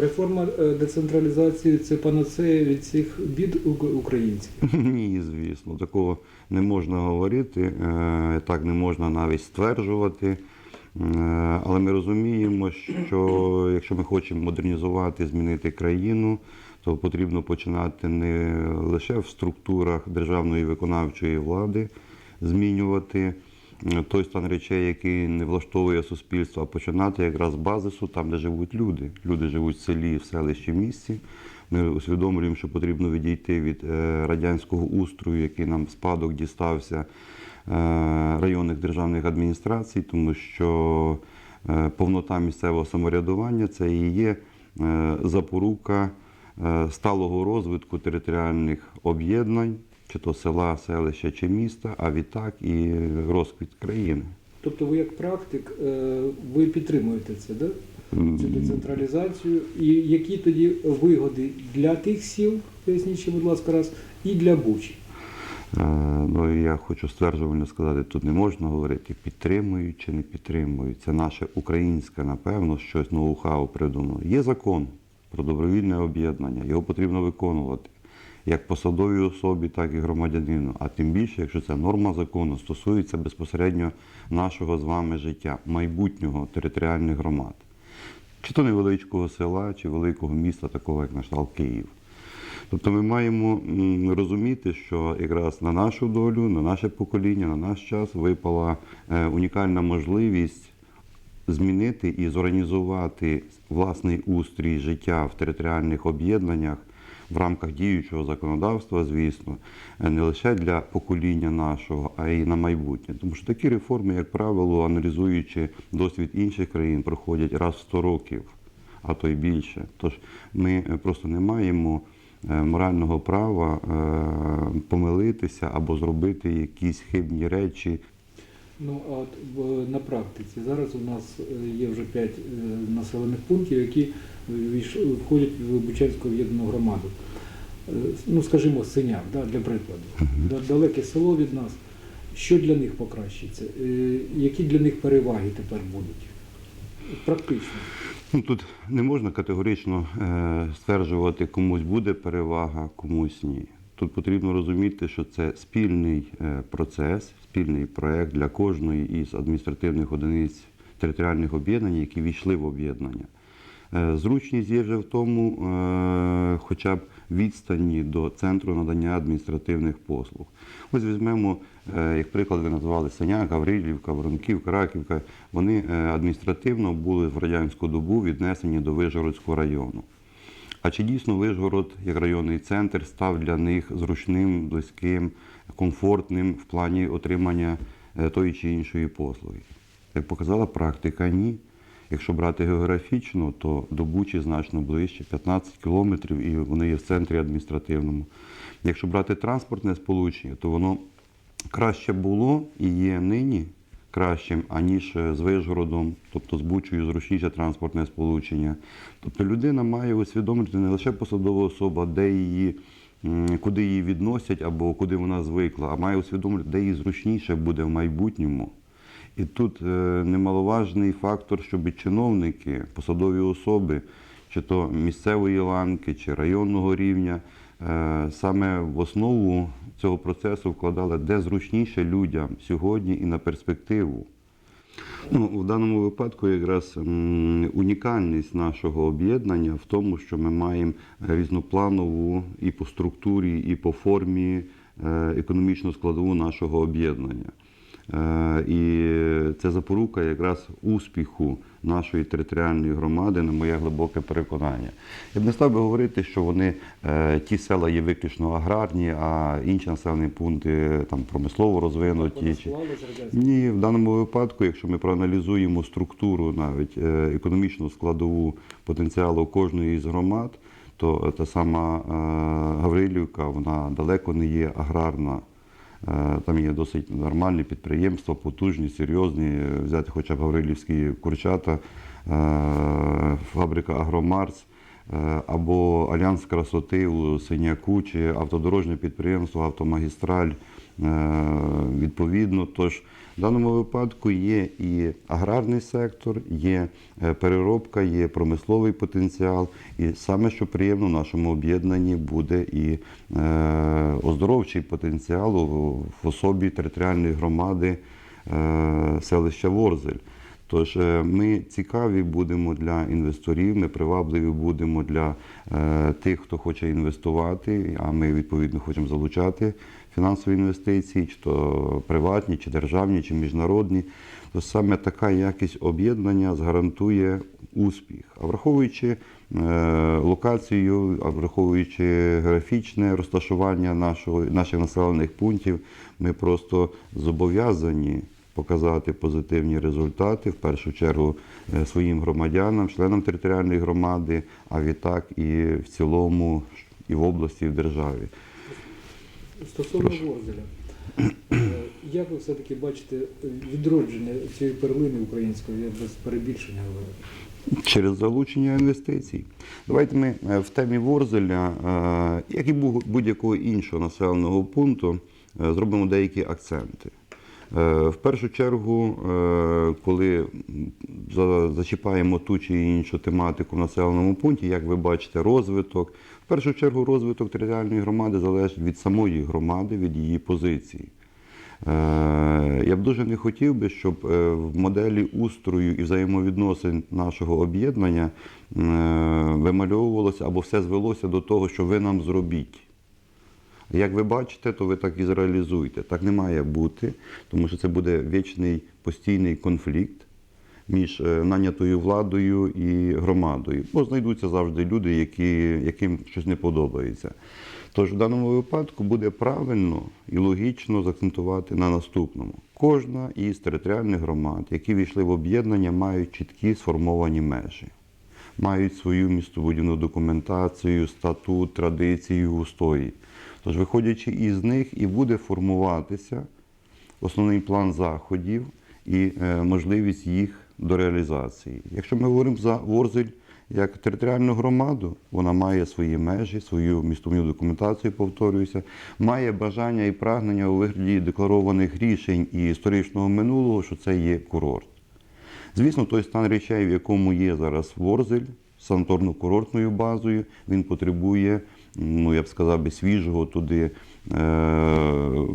Реформа е, децентралізації це панацея від цих бід ук- українців. Ні, звісно, такого не можна говорити, е, так не можна навіть стверджувати. Е, Але ми розуміємо, що якщо ми хочемо модернізувати, змінити країну, то потрібно починати не лише в структурах державної виконавчої влади змінювати той стан речей, який не влаштовує суспільство, а починати якраз з базису, там, де живуть люди. Люди живуть в селі, в селищі, в місті. Ми усвідомлюємо, що потрібно відійти від е, радянського устрою, який нам в спадок дістався е, районних державних адміністрацій, тому що е, повнота місцевого самоврядування це і є запорука сталого розвитку територіальних об'єднань, чи то села, селища чи міста, а відтак і розквіт країни. Тобто ви як практик, е, ви підтримуєте це, да? цю децентралізацію. І які тоді вигоди для тих сіл, поясніть, ще, будь ласка, раз, і для Бучі? Е, Ну, я хочу стверджувально сказати, тут не можна говорити підтримують чи не підтримують. Це наше українське, напевно, щось ноу-хау придумано. Є закон про добровільне об'єднання, його потрібно виконувати як посадовій особі, так і громадянину. А тим більше, якщо ця норма закону стосується безпосередньо нашого з вами життя, майбутнього територіальних громад. Чи то невеличкого села, чи великого міста, такого як наш Київ. Тобто ми маємо розуміти, що якраз на нашу долю, на наше покоління, на наш час випала е, унікальна можливість змінити і зорганізувати власний устрій життя в територіальних об'єднаннях в рамках діючого законодавства, звісно, е, не лише для покоління нашого, а й на майбутнє. Тому що такі реформи, як правило, аналізуючи досвід інших країн, проходять раз в 100 років, а то й більше. Тож ми е, просто не маємо е, морального права помилитися або зробити якісь хибні речі Ну, а от на практиці зараз у нас е, є вже п'ять е, населених пунктів, які входять в Бучанську об'єднану громаду. Е, Ну, скажімо, Синяк, да, для прикладу. Далеке село від нас. Що для них покращиться? Які для них переваги тепер будуть? Практично. Ну, тут не можна категорично е, стверджувати, комусь буде перевага, комусь ні. Тут потрібно розуміти, що це спільний е, процес, спільний проєкт для кожної із адміністративних одиниць територіальних об'єднань, які війшли в об'єднання. Е, Зручність є вже в тому, е, хоча б відстані до центру надання адміністративних послуг. Ось візьмемо, як приклад, ви назвали Синяк, Гаврилівка, Воронків, Краківка. Вони адміністративно були в радянську добу віднесені до Вижгородського району. А чи дійсно Вижгород, як районний центр, став для них зручним, близьким, комфортним в плані отримання е, тої чи іншої послуги? Як показала практика, ні. Якщо брати географічно, то до Бучі значно ближче, 15 кілометрів, і вони є в центрі адміністративному. Якщо брати транспортне сполучення, то воно краще було і є нині кращим, аніж е, з Вишгородом, тобто з Бучою зручніше транспортне сполучення. Тобто людина має усвідомити не лише посадова особа, де її, куди її відносять або куди вона звикла, а має усвідомити, де їй зручніше буде в майбутньому. І тут е, немаловажний фактор, щоб чиновники, посадові особи, чи то місцевої ланки, чи районного рівня, е, саме в основу цього процесу вкладали, де зручніше людям сьогодні і на перспективу. Ну, в даному випадку якраз унікальність нашого об'єднання в тому, що ми маємо різнопланову і по структурі, і по формі е, економічну складову нашого об'єднання. Е, І це запорука якраз успіху нашої територіальної громади, на моє глибоке переконання. Я б не став би говорити, що вони е, ті села є виключно аграрні, а інші населені пункти там промислово розвинуті. чи- ні, в даному випадку, якщо ми проаналізуємо структуру, навіть е, економічну складову потенціалу кожної з громад, то та сама Гаврилівка, вона далеко не є аграрна. Е, Там є досить нормальні підприємства, потужні, серйозні. Е, Взяти хоча б Гаврилівські курчата, е, фабрика Агромарс або Альянс красоти у Синяку чи автодорожнє підприємство Автомагістраль. Е, Відповідно, тож В даному випадку є і аграрний сектор, є е, переробка, є промисловий потенціал. І саме що приємно в нашому об'єднанні буде і е, оздоровчий потенціал в особі територіальної громади селища Ворзель. Тож ми цікаві будемо для інвесторів, ми привабливі будемо для тих, хто хоче інвестувати, а ми відповідно хочемо залучати фінансові інвестиції, чи то приватні, чи державні, чи міжнародні. То саме така якість об'єднання згарантує успіх. А враховуючи е, локацію, а враховуючи географічне розташування нашого, наших населених пунктів, ми просто зобов'язані показати позитивні результати в першу чергу е, своїм громадянам, членам територіальної громади, а відтак і в цілому і в області, і в державі. Стосовно. Ворзеля, е, як ви все-таки бачите відродження цієї перлини української, я без перебільшення говорю? Через залучення інвестицій. Давайте ми е, в темі Ворзеля, е, як і будь-якого іншого населеного пункту, зробимо деякі акценти. В першу чергу, коли зачіпаємо ту чи іншу тематику в населеному пункті, як ви бачите, розвиток. В першу чергу розвиток територіальної громади залежить від самої громади, від її позиції. Е, Я б дуже не хотів би, щоб е, в моделі устрою і взаємовідносин нашого об'єднання е, вимальовувалося або все звелося до того, що ви нам зробіть. Як ви бачите, то ви так і зреалізуєте. Так не має бути, тому що це буде вічний постійний конфлікт між е, нанятою владою і громадою. Бо знайдуться завжди люди, які, яким щось не подобається. Тож в даному випадку буде правильно і логічно заакцентувати на наступному. Кожна із територіальних громад, які війшли в об'єднання, мають чіткі сформовані межі, мають свою містобудівну документацію, статут, традиції, устої. Тож, виходячи із них, і буде формуватися основний план заходів і е, можливість їх до реалізації. Якщо ми говоримо за Ворзель як територіальну громаду, вона має свої межі, свою містовну документацію, повторююся, має бажання і прагнення у вигляді декларованих рішень і історичного минулого, що це є курорт. Звісно, той стан речей, в якому є зараз Ворзель, санаторно-курортною базою, він потребує, ну я б сказав би, свіжого туди е-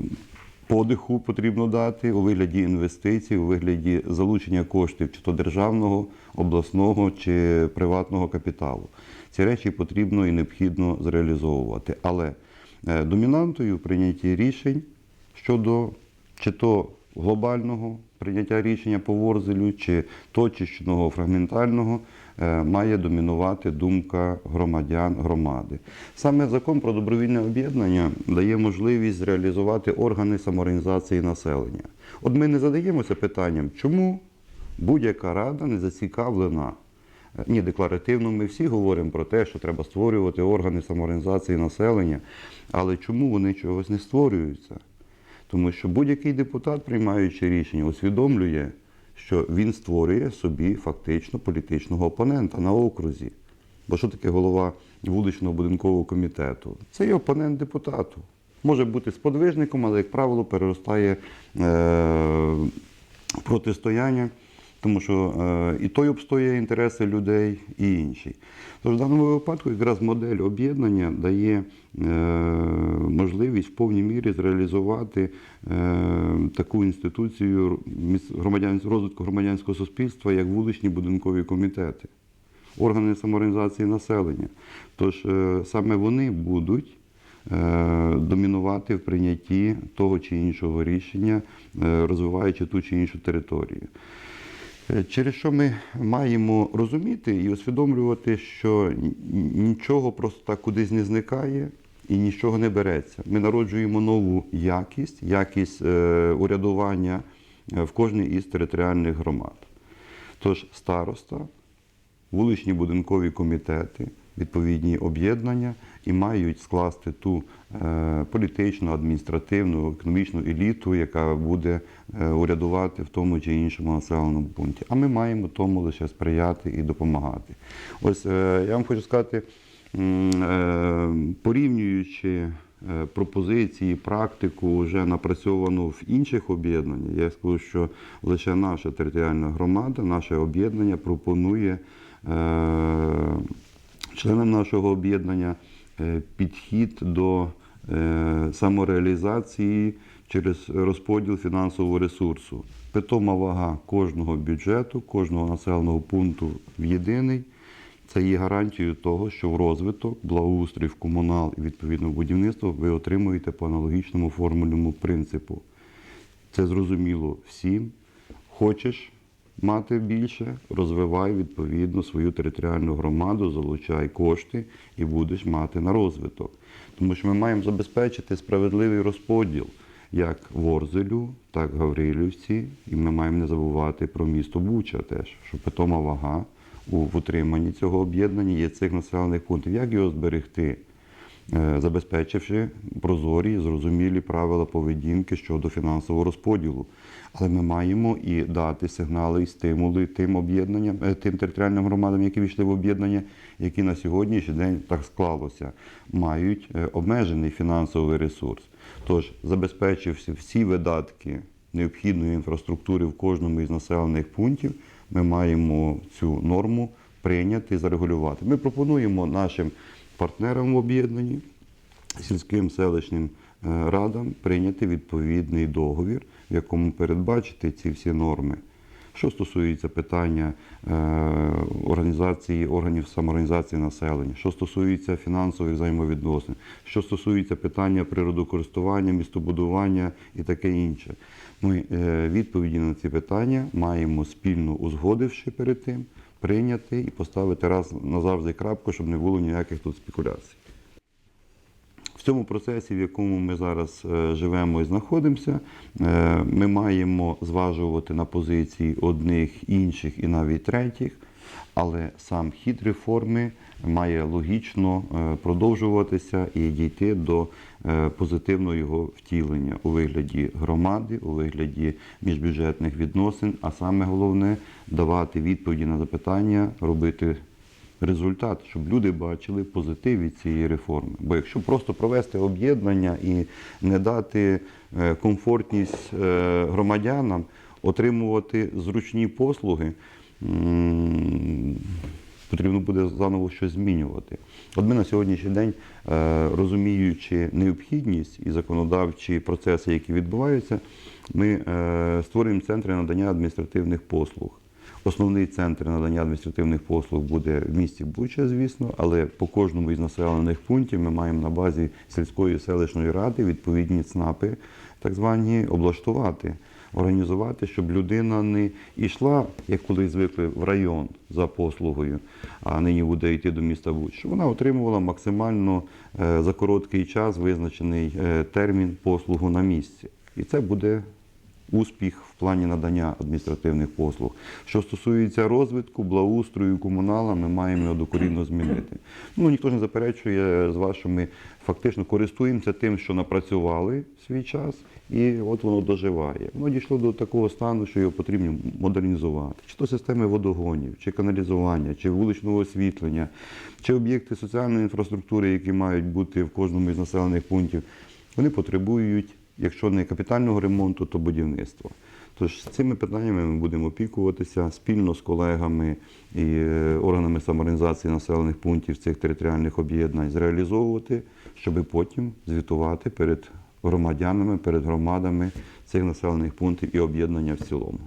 подиху потрібно дати у вигляді інвестицій, у вигляді залучення коштів чи то державного, обласного чи приватного капіталу. Ці речі потрібно і необхідно зреалізовувати. Але е, домінантою в прийнятті рішень щодо чи то глобального прийняття рішення по Ворзелю, чи точечного фрагментального, має домінувати думка громадян громади. Саме закон про добровільне об'єднання дає можливість зреалізувати органи самоорганізації населення. От ми не задаємося питанням, чому будь-яка рада не зацікавлена. Е, Ні, декларативно ми всі говоримо про те, що треба створювати органи самоорганізації населення, але чому вони чогось не створюються? Тому що будь-який депутат, приймаючи рішення, усвідомлює, що він створює собі фактично політичного опонента на окрузі. Бо що таке голова вуличного будинкового комітету? Це є опонент депутату. Може бути сподвижником, але, як правило, переростає е, протистояння, тому що е, і той обстоює інтереси людей, і інший. Тож в даному випадку якраз модель об'єднання дає е, можливість в повній мірі зреалізувати е, таку інституцію розвитку громадянського суспільства, як вуличні будинкові комітети, органи самоорганізації населення. Тож саме вони будуть домінувати в прийнятті того чи іншого рішення, розвиваючи ту чи іншу територію. Е, Через що ми маємо розуміти і усвідомлювати, що нічого просто так кудись не зникає і нічого не береться. Ми народжуємо нову якість, якість е, урядування е, в кожній із територіальних громад. Тож староста, вуличні будинкові комітети, відповідні об'єднання і мають скласти ту е, політичну, адміністративну, економічну еліту, яка буде е, урядувати в тому чи іншому населеному пункті. А ми маємо тому лише сприяти і допомагати. Ось е, я вам хочу сказати, порівнюючи пропозиції, практику вже напрацьовану в інших об'єднаннях. Я скажу, що лише наша територіальна громада, наше об'єднання пропонує членам нашого об'єднання підхід до е, самореалізації через розподіл фінансового ресурсу. Питома вага кожного бюджету, кожного населеного пункту в єдиний. Це є гарантією того, що в розвиток, благоустрій, в комунал і відповідно в будівництво ви отримуєте по аналогічному формульному принципу. Це зрозуміло всім. Хочеш мати більше, розвивай відповідно свою територіальну громаду, залучай кошти і будеш мати на розвиток. Тому що ми маємо забезпечити справедливий розподіл як Ворзелю, так Гаврилівці, і ми маємо не забувати про місто Буча теж, що питома вага у утриманні цього об'єднання є цих населених пунктів. Як його зберегти? Е, забезпечивши прозорі, зрозумілі правила поведінки щодо фінансового розподілу. Але ми маємо і дати сигнали і стимули тим об'єднанням, е, тим територіальним громадам, які війшли в об'єднання, які на сьогоднішній день так склалося, мають е, обмежений фінансовий ресурс. Тож, забезпечивши всі видатки необхідної інфраструктури в кожному із населених пунктів, ми маємо цю норму прийняти і зарегулювати. Ми пропонуємо нашим партнерам в об'єднанні, сільським селищним е, радам прийняти відповідний договір, в якому передбачити ці всі норми. Що стосується питання е, організації органів самоорганізації населення, що стосується фінансових взаємовідносин, що стосується питання природокористування, містобудування і таке інше. Ми е, відповіді на ці питання маємо спільно узгодивши перед тим, прийняти і поставити раз назавжди крапку, щоб не було ніяких тут спекуляцій. Цьому процесі, в якому ми зараз е, живемо і знаходимося, е, ми маємо зважувати на позиції одних, інших і навіть третіх, але сам хід реформи має логічно е, продовжуватися і дійти до позитивного його втілення у вигляді громади, у вигляді міжбюджетних відносин, а саме головне давати відповіді на запитання, робити результат, щоб люди бачили позитив від цієї реформи. Бо якщо просто провести об'єднання і не дати е, комфортність е, громадянам отримувати зручні послуги, потрібно буде заново щось змінювати. От ми на сьогоднішній день, е, розуміючи необхідність і законодавчі процеси, які відбуваються, ми створюємо центри надання адміністративних послуг. Основний центр надання адміністративних послуг буде в місті Буча, звісно, але по кожному із населених пунктів ми маємо на базі сільської селищної ради відповідні ЦНАПи, так звані, облаштувати, організувати, щоб людина не йшла, як колись звикли, в район за послугою, а нині буде йти до міста Буч. Щоб вона отримувала максимально е, за короткий час визначений е, термін послугу на місці. І це буде успіх в плані надання адміністративних послуг. Що стосується розвитку, благоустрою, комунала, ми маємо його докорінно змінити. Ну, ніхто ж не заперечує з вас, ми фактично користуємося тим, що напрацювали свій час, і от воно доживає. Воно дійшло до такого стану, що його потрібно модернізувати. Чи то системи водогонів, чи каналізування, чи вуличного освітлення, чи об'єкти соціальної інфраструктури, які мають бути в кожному із населених пунктів, вони потребують якщо не капітального ремонту, то будівництва. Тож з цими питаннями ми будемо опікуватися спільно з колегами і е, органами самоорганізації населених пунктів цих територіальних об'єднань зреалізовувати, щоб потім звітувати перед громадянами, перед громадами цих населених пунктів і об'єднання в цілому.